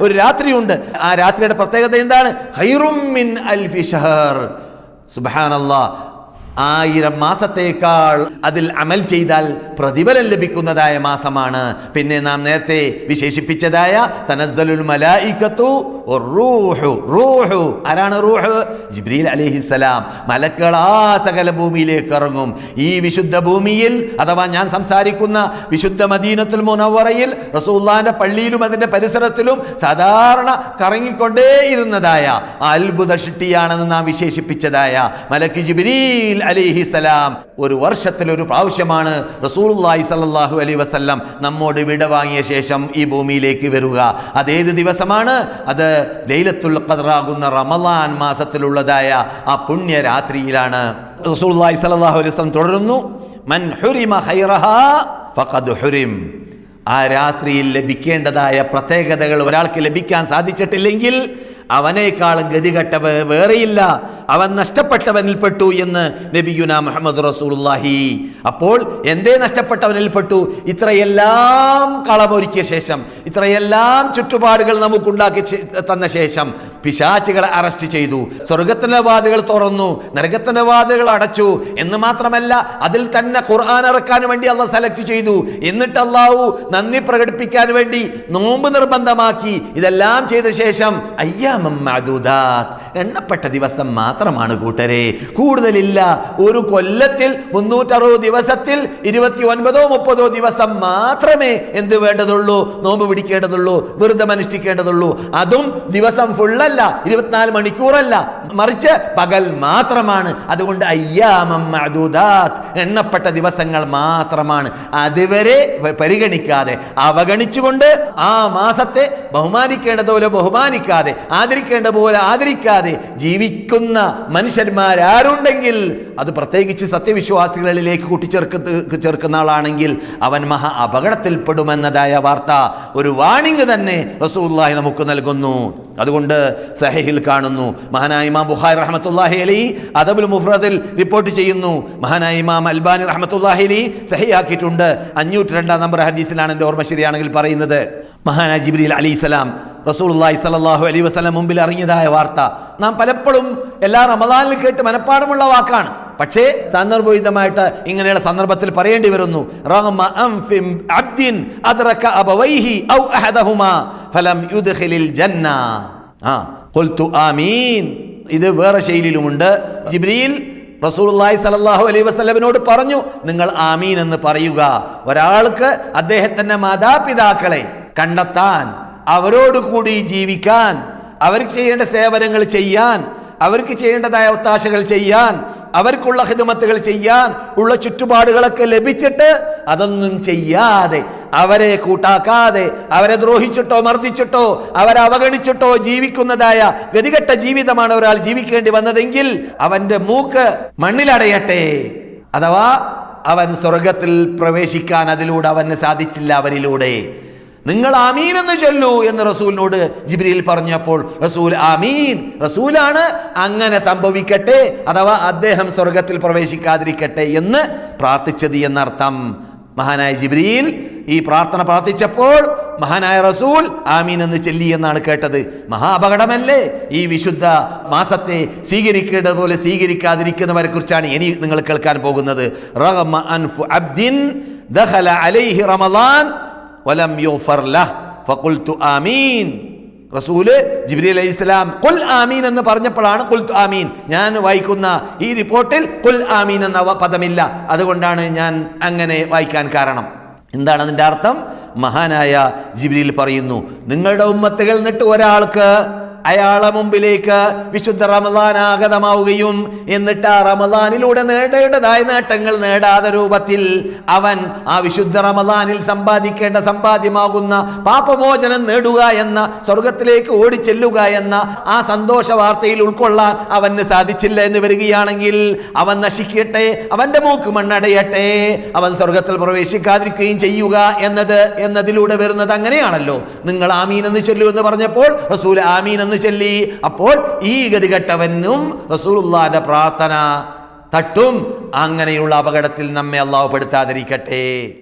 ഒരു രാത്രിയുണ്ട്. ആ രാത്രിയുടെ പ്രത്യേകത എന്താണ്? ഹൈറുമിൻ മിൻ അൽഫി ഷഹർ. സുബാനല്ലാ ആയിരം മാസത്തേക്കാൾ അതിൽ അമൽ ചെയ്താൽ പ്രതിഫലം ലഭിക്കുന്നതായ മാസമാണ്. പിന്നെ നാം നേരത്തെ വിശേഷിപ്പിച്ചതായ തനസ്സലുൽ മലായിക്കത്തു റൂഹു റൂഹു. ആരാണ് റൂഹ്? ജിബ്രീൽ അലിഹിസലാം മലക്കുകൾ ആ സകല ഭൂമിയിലേക്ക് ഇറങ്ങും. ഈ വിശുദ്ധ ഭൂമിയിൽ അഥവാ ഞാൻ സംസാരിക്കുന്ന വിശുദ്ധ മദീനത്തുൽ മുനവറയിൽ റസൂല്ലാന്റെ പള്ളിയിലും അതിന്റെ പരിസരത്തിലും സാധാരണ കറങ്ങിക്കൊണ്ടേയിരുന്നതായ അത്ഭുത ഷിട്ടിയാണെന്ന് നാം വിശേഷിപ്പിച്ചതായ മലക്ക് ജിബ്രീൽ അലിഹിസലാം ഒരു വർഷത്തിലൊരു പ്രാവശ്യമാണ് റസൂലുള്ളാഹി സല്ലാഹു അലൈ വസല്ലം നമ്മോട് വിട വാങ്ങിയ ശേഷം ഈ ഭൂമിയിലേക്ക് വരിക. അതേത് ദിവസമാണ്? അത് ലൈലത്തുൽ ഖദറാകുന്ന റമലാൻ മാസത്തിലുള്ളതായ ആ പുണ്യരാത്രിയിലാണ്. റസൂലുള്ളാഹി സല്ലല്ലാഹു അലൈഹി വസ്ലം തുടരുന്നു. മൻ ഹുരിമ ഫഖദ് ഹുരിം. ആ രാത്രിയിൽ ലഭിക്കേണ്ടതായ പ്രത്യേകതകൾ ഒരാൾക്ക് ലഭിക്കാൻ സാധിച്ചിട്ടില്ലെങ്കിൽ അവനേക്കാളും ഗതികെട്ട വേറെയില്ല. അവൻ നഷ്ടപ്പെട്ടവനിൽപ്പെട്ടു എന്ന് നബിയുന മുഹമ്മദ് റസൂലുള്ളാഹി. അപ്പോൾ എന്തേ നഷ്ടപ്പെട്ടവനിൽപ്പെട്ടു ഇത്രയെല്ലാം കളമൊരുക്കിയ ശേഷം ഇത്രയെല്ലാം ചുറ്റുപാടുകൾ നമുക്കുണ്ടാക്കി തന്ന ശേഷം പിശാചുകളെ അറസ്റ്റ് ചെയ്തു. സ്വർഗത്തിന്റെ വാതികൾ തുറന്നു. നരകത്തിന്റെ വാതികൾ അടച്ചു. എന്ന് മാത്രമല്ല അതിൽ തന്നെ ഖുർആൻ ഇറക്കാൻ വേണ്ടി അള്ളാഹ് സെലക്ട് ചെയ്തു. എന്നിട്ട് അള്ളാഹു നന്ദി പ്രകടിപ്പിക്കാൻ വേണ്ടി നോമ്പ് നിർബന്ധമാക്കി. ഇതെല്ലാം ചെയ്ത ശേഷം അയ്യാമം മഅദൂദാത്ത്. എണ്ണപ്പെട്ട ദിവസം മാത്രമാണ് കൂട്ടരെ. കൂടുതലില്ല ഒരു കൊല്ലത്തിൽ മുന്നൂറ്ററുപത് ദിവസത്തിൽ ഇരുപത്തി ഒൻപതോ മുപ്പതോ ദിവസം മാത്രമേ എന്ത് വേണ്ടതുള്ളൂ? നോമ്പ് പിടിക്കേണ്ടതുള്ളൂ വ്രതം അനുഷ്ഠിക്കേണ്ടതുള്ളൂ അതും ദിവസം ഫുള്ളല്ല ഇരുപത്തിനാല് മണിക്കൂറല്ല. മറിച്ച് പകൽ മാത്രമാണ്. അതുകൊണ്ട് അയ്യാമം മഅദൂദാത്ത്. എണ്ണപ്പെട്ട ദിവസങ്ങൾ മാത്രമാണ്. അതുവരെ പരിഗണിക്കാതെ അവഗണിച്ചുകൊണ്ട് ആ മാസത്തെ ബഹുമാനിക്കേണ്ടതുപോലെ ബഹുമാനിക്കാതെ ആദരിക്കേണ്ട പോലെ ആദരിക്കാതെ ജീവിക്കുന്ന മനുഷ്യന്മാരാരുണ്ടെങ്കിൽ അത് പ്രത്യേകിച്ച് സത്യവിശ്വാസികളിലേക്ക് കൂട്ടിച്ചേർക്ക് ചേർക്കുന്ന ആളാണെങ്കിൽ അവൻ മഹാ അപകടത്തിൽപ്പെടുമെന്നതായ വാർത്ത ഒരു വാണിംഗ് തന്നെ റസൂല്ലാഹി നമുക്ക് നൽകുന്നു. അതുകൊണ്ട് സഹഹിൽ കാണുന്നു. മഹാനായ ഇമാം ബുഖാരി റഹമത്തുല്ലാഹി അലി അദബുൽ മുഫ്രദിൽ റിപ്പോർട്ട് ചെയ്യുന്നു. മഹാനായ ഇമാം അൽബാനി റഹമത്തുല്ലാഹി അലി സഹിയാക്കിയിട്ടുണ്ട് അഞ്ഞൂറ്റി രണ്ടാം നമ്പർ ഹദീസിലാണ് എന്റെ ഓർമ്മ ശരിയാണെങ്കിൽ പറയുന്നത്. മഹാനായ ജിബ്രീൽ അലിസ്ലാം റസൂലുള്ളാഹി സ്വല്ലല്ലാഹു അലൈഹി വസല്ലം മുമ്പിൽ അറിഞ്ഞതായ വാർത്ത. നാം പലപ്പോഴും എല്ലാ റമദാനിൽ കേട്ട് മനഃപ്പാടമുള്ള വാക്കാണ്. പക്ഷേ സന്ദർഭോചിതമായിട്ട് ഇങ്ങനെയുള്ള സന്ദർഭത്തിൽ പറയേണ്ടി വരുന്നു. ഇത് വേറെ ശൈലിയിലുമുണ്ട്. ജിബ്രീൽ റസൂലുള്ളാഹി സലാഹു അലൈഹി വസ്ലമിനോട് പറഞ്ഞു നിങ്ങൾ ആമീൻ എന്ന് പറയുക. ഒരാൾക്ക് അദ്ദേഹത്തിന്റെ മാതാപിതാക്കളെ കണ്ടെത്താൻ അവരോടുകൂടി ജീവിക്കാൻ അവർക്ക് ചെയ്യേണ്ട സേവനങ്ങൾ ചെയ്യാൻ അവർക്ക് ചെയ്യേണ്ടതായ ഒത്താശകൾ ചെയ്യാൻ അവർക്കുള്ള ഹിദമത്തുകൾ ചെയ്യാൻ ഉള്ള ചുറ്റുപാടുകളൊക്കെ ലഭിച്ചിട്ട് അതൊന്നും ചെയ്യാതെ അവരെ കൂട്ടാക്കാതെ അവരെ ദ്രോഹിച്ചിട്ടോ മർദ്ദിച്ചിട്ടോ അവരെ അവഗണിച്ചിട്ടോ ജീവിക്കുന്നതായ ഗതികെട്ട ജീവിതമാണ് ഒരാൾ ജീവിക്കേണ്ടി വന്നതെങ്കിൽ അവന്റെ മൂക്ക് മണ്ണിലടയട്ടെ. അഥവാ അവൻ സ്വർഗത്തിൽ പ്രവേശിക്കാൻ അതിലൂടെ അവന് സാധിച്ചില്ല അവരിലൂടെ. നിങ്ങൾ ആമീൻ എന്ന് ചൊല്ലൂ എന്ന് റസൂലിനോട് ജിബ്രീൽ പറഞ്ഞപ്പോൾ റസൂൽ ആമീൻ റസൂലാണ് അങ്ങനെ സംഭവിക്കട്ടെ അഥവാ അദ്ദേഹം സ്വർഗത്തിൽ പ്രവേശിക്കാതിരിക്കട്ടെ എന്ന് പ്രാർത്ഥിച്ചത് എന്നർത്ഥം. മഹാനായ ജിബ്രീൽ ഈ പ്രാർത്ഥന പ്രാർത്ഥിച്ചപ്പോൾ മഹാനായ റസൂൽ ആമീൻ എന്ന് ചെല്ലി എന്നാണ് കേട്ടത്. മഹാ അപകടമല്ലേ? ഈ വിശുദ്ധ മാസത്തെ സ്വീകരിക്കേണ്ടത് പോലെ സ്വീകരിക്കാതിരിക്കുന്നവരെ കുറിച്ചാണ് ഇനി നിങ്ങൾ കേൾക്കാൻ പോകുന്നത്. റഹ്മ അൻഫു അബ്ദിൻ ദഹല അലൈഹി റമളാൻ വലം യുഗ്ഫർ ലഹ് ഫഖുൽതു ആമീൻ. റസൂൽ ജിബ്രീൽ അലൈഹി ഇസ്ലാം കുൽ ആമീൻ എന്ന് പറഞ്ഞപ്പോഴാണ് കുൽ ആമീൻ. ഞാൻ വായിക്കുന്ന ഈ റിപ്പോർട്ടിൽ കുൽ ആമീൻ എന്ന പദമില്ല. അതുകൊണ്ടാണ് ഞാൻ അങ്ങനെ വായിക്കാൻ കാരണം. എന്താണ് അതിന്റെ അർത്ഥം? മഹാനായ ജിബ്രീൽ പറയുന്നു നിങ്ങളുടെ ഉമ്മത്തുകൾ നിട്ട് ഒരാൾക്ക് അയാളെ മുമ്പിലേക്ക് വിശുദ്ധ റമദാൻ ആഗതമാവുകയും എന്നിട്ട് ആ റമദാനിലൂടെ നേടേണ്ടതായ നേട്ടങ്ങൾ നേടാതെ രൂപത്തിൽ അവൻ ആ വിശുദ്ധ റമദാനിൽ സമ്പാദിക്കേണ്ട സമ്പാദ്യമാകുന്ന പാപമോചനം നേടുക എന്ന സ്വർഗത്തിലേക്ക് ഓടിച്ചെല്ലുക എന്ന ആ സന്തോഷ വാർത്തയിൽ ഉൾക്കൊള്ളാൻ അവന് സാധിച്ചില്ല എന്ന് വരികയാണെങ്കിൽ അവൻ നശിക്കട്ടെ അവന്റെ മൂക്ക് മണ്ണടയട്ടെ അവൻ സ്വർഗത്തിൽ പ്രവേശിക്കാതിരിക്കുകയും ചെയ്യുക എന്നത് എന്നതിലൂടെ വരുന്നത് അങ്ങനെയാണല്ലോ. നിങ്ങൾ ആമീൻ എന്ന് ചൊല്ലൂ എന്ന് പറഞ്ഞപ്പോൾ റസൂൽ ആമീൻ എന്ന് ചൊല്ലി. അപ്പോൾ ഈ ഗതികെട്ടവനും റസൂലുള്ളാന്റെ പ്രാർത്ഥന തട്ടും. അങ്ങനെയുള്ള അപകടത്തിൽ നമ്മെ അള്ളാഹു പെടുത്താതിരിക്കട്ടെ.